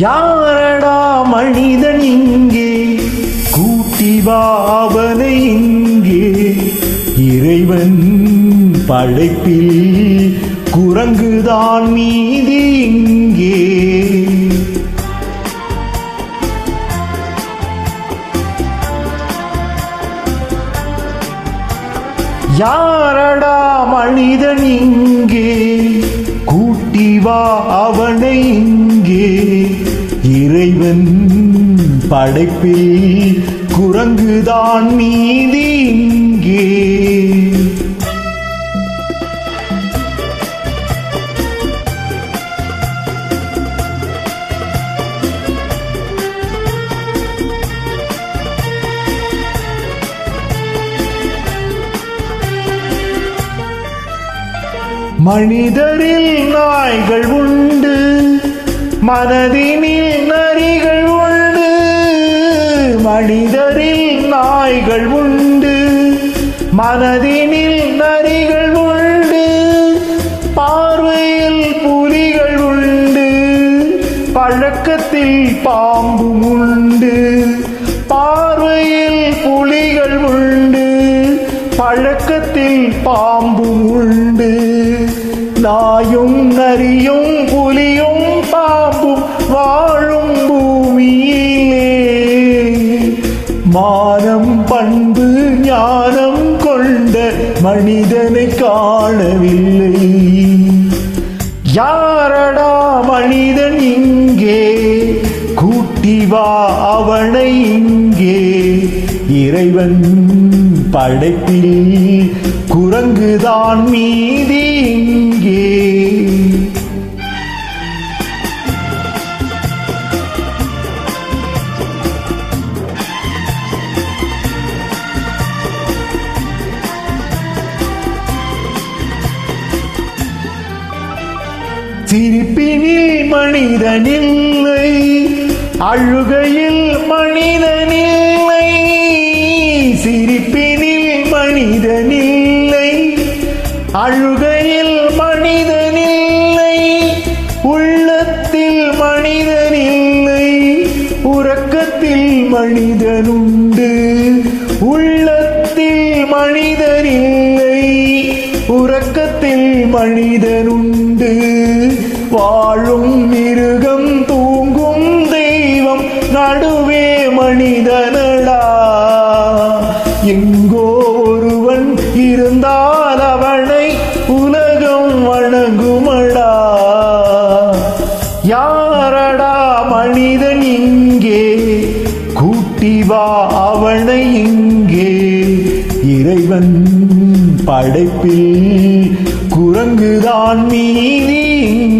யாரடா மனிதன் இங்கே? கூட்டி வா இங்கே. இறைவன் படைப்பில் குரங்குதான் மீதி இங்கே. யாரடா மனிதன் இங்கே? கூட்டி வா அவனை இங்கே இறைவன் படைப்பில் குரங்குதான் நீதி இங்கே. மனிதரில் நாய்கள் உண்டு. மனதினில் நரிகள் உண்டு மனிதரில் நாய்கள் உண்டு. மனதினில் நரிகள் உண்டு பார்வையில் புலிகள் உண்டு. பழக்கத்தில் பாம்பும் உண்டு பார்வையில் புலிகள் உண்டு. பழக்கத்தில் பாம்பும் உண்டு. நாயும் நரியும் புலியும் பாம்பும் வாழும் பூமியிலே. மானம் பண்பு ஞானம் கொண்ட மனிதனை காணவில்லை. யாரடா மனிதன் இங்கே? கூட்டி வா அவனை இங்கே. இறைவன் படைப்பில் குரங்குதான் மீதி இங்கே. சிரிப்பினில் மனிதனில்லை அழுகையில் மனிதனில்லை. சிரிப்பினில் மனிதனில் அழுகையில் மனிதனில்லை உள்ளத்தில் மனிதனில்லை உறக்கத்தில் மனிதனுண்டு. உள்ளத்தில் மனிதனில்லை உறக்கத்தில் மனிதனுண்டு. வாழும் மிருகம் தூங்கும் தெய்வம் நடுவே மனிதனடா. என் அவனை உலகம் வணங்குமடா. யாரடா மனிதன் இங்கே? கூட்டி வா அவனை இங்கே. இறைவன் படைப்பில் குரங்குதான் மீதி இங்கே